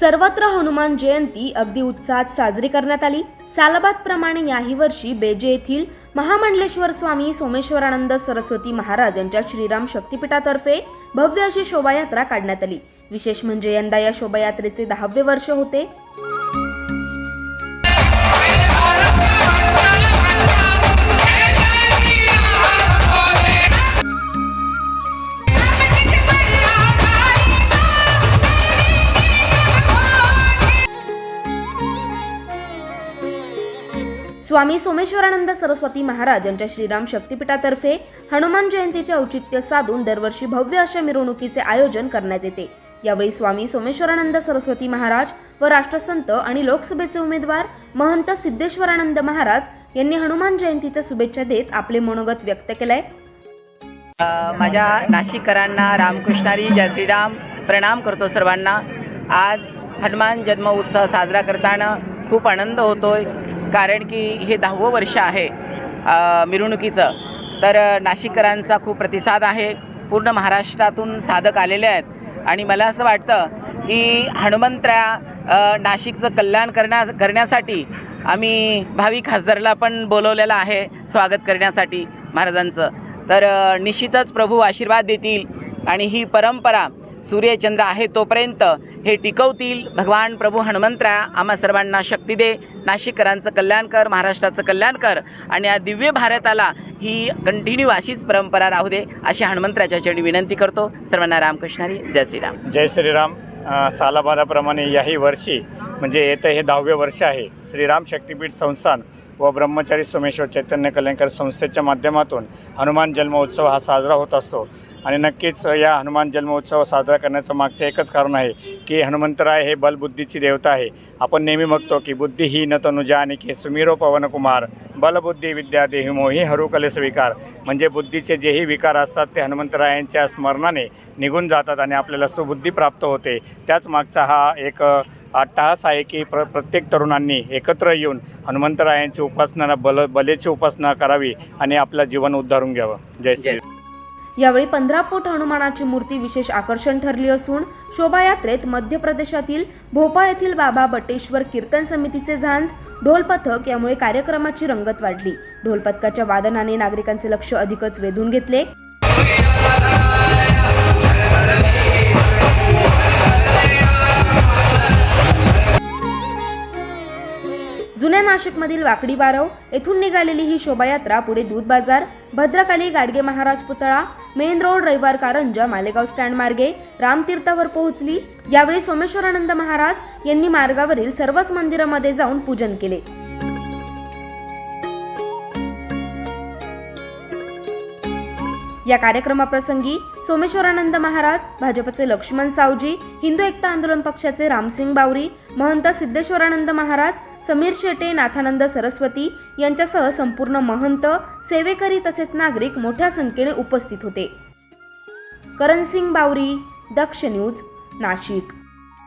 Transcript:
सर्वत्र हनुमान जयंती अगदी उत्साहात साजरी करण्यात आली. सालाबाद प्रमाणे याही वर्षी बेजे येथील महामंडलेश्वर स्वामी सोमेश्वरानंद सरस्वती महाराज यांच्या श्रीराम शक्तिपीठातर्फे भव्य अशी शोभायात्रा काढण्यात आली. विशेष म्हणजे यंदा या शोभायात्रेचे दहावे वर्ष होते. स्वामी सोमेश्वरानंद सरस्वती महाराज यांच्या श्रीराम शक्तिपीठातर्फे हनुमान जयंतीचे औचित्य साधून दरवर्षी भव्य अशा मिरवणुकीचे आयोजन करण्यात येते. यावेळी स्वामी सोमेश्वरानंद सरस्वती महाराज व राष्ट्रसंत आणि लोकसभेचे उमेदवार महंत सिद्धेश्वरानंद महाराज यांनी हनुमान जयंतीच्या शुभेच्छा देत आपले मनोगत व्यक्त केलंय. माझ्या नाशिककरांना रामकृष्णारी जय श्रीराम प्रणाम करतो सर्वांना. आज हनुमान जन्म उत्सव साजरा करताना खूप आनंद होतोय. कारण की हे दहावं वर्ष आहे मिरवणुकीचं. तर नाशिककरांचा खूप प्रतिसाद आहे. पूर्ण महाराष्ट्रातून साधक आलेले आहेत. आणि मला असं वाटतं की हनुमंतरा नाशिकचं कल्याण करण्या करण्यासाठी आम्ही भावी खासदारला पण बोलवलेलं आहे स्वागत करण्यासाठी महाराजांचं. तर निश्चितच प्रभू आशीर्वाद देतील आणि ही परंपरा सूर्यचंद्र आहे तोपर्यंत हे टिकवतील. भगवान प्रभू हनुमंतरा आम्हा सर्वांना शक्ती दे. नाशिककरांचं कल्याण कर महाराष्ट्राचं कल्याण कर आणि या दिव्य भारताला ही कंटिन्यू अशीच परंपरा राहू दे अशी हनुमंतराच्या चरणी विनंती करतो. सर्वांना रामकृष्णारी जय श्रीराम. जय श्रीराम. सालाबादाप्रमाणे याही वर्षी म्हणजे येतं हे दहावे वर्ष आहे. श्रीराम शक्तिपीठ संस्थान व ब्रह्मचारी सोमेश्वर चैतन्य कल्याणकर संस्थेच्या माध्यमातून हनुमान जन्मोत्सव हा साजरा होत असतो. आणि नक्कीच या हनुमान जन्मोत्सव साजरा करण्याचं मागचं एकच कारण आहे की हनुमंतराय हे बलबुद्धीची देवता आहे. आपण नेहमी बघतो की बुद्धी ही न तनुजा आणि की सुमिरो पवनकुमार बलबुद्धी विद्या देहिमो ही हरुकले स्वीकार म्हणजे बुद्धीचे जेही विकार असतात ते हनुमंतरायांच्या स्मरणाने निघून जातात आणि आपल्याला सुबुद्धी प्राप्त होते. त्याच मागचा हा एक अट्टहास आहे की प्र प्रत्येक तरुणांनी एकत्र येऊन हनुमंतरायांची उपासना बल बलेची उपासना करावी आणि आपलं जीवन उद्धारून घ्यावं. जय श्री यावेळी पंधरा फूट हनुमानाची मूर्ती विशेष आकर्षण ठरली असून शोभायात्रेत मध्य प्रदेशातील भोपाळ येथील बाबा बटेश्वर कीर्तन समितीचे झांज ढोल पथक यामुळे कार्यक्रमाची रंगत वाढली. ढोल पथकाच्या वादनाने नागरिकांचे लक्ष अधिकच वेधून घेतले. नाशिकमधील वाकडी बारव येथून निघालेली ही शोभायात्रा पुढे दूध बाजार भद्रकाली गाडगे महाराज पुतळा मेन रोड रविवार कारंजा मालेगाव स्टँड मार्गे रामतीर्थावर पोहोचली. यावेळी सोमेश्वरानंद महाराज यांनी मार्गावरील सर्वच मंदिरामध्ये जाऊन पूजन केले. या कार्यक्रमाप्रसंगी सोमेश्वरानंद महाराज भाजपचे लक्ष्मण सावजी हिंदू एकता आंदोलन पक्षाचे रामसिंग बावरी महंत सिद्धेश्वरानंद महाराज समीर शेटे नाथानंद सरस्वती यांच्यासह संपूर्ण महंत सेवेकरी तसेच नागरिक मोठ्या संख्येने उपस्थित होते. करणसिंग बावरी दक्ष न्यूज नाशिक.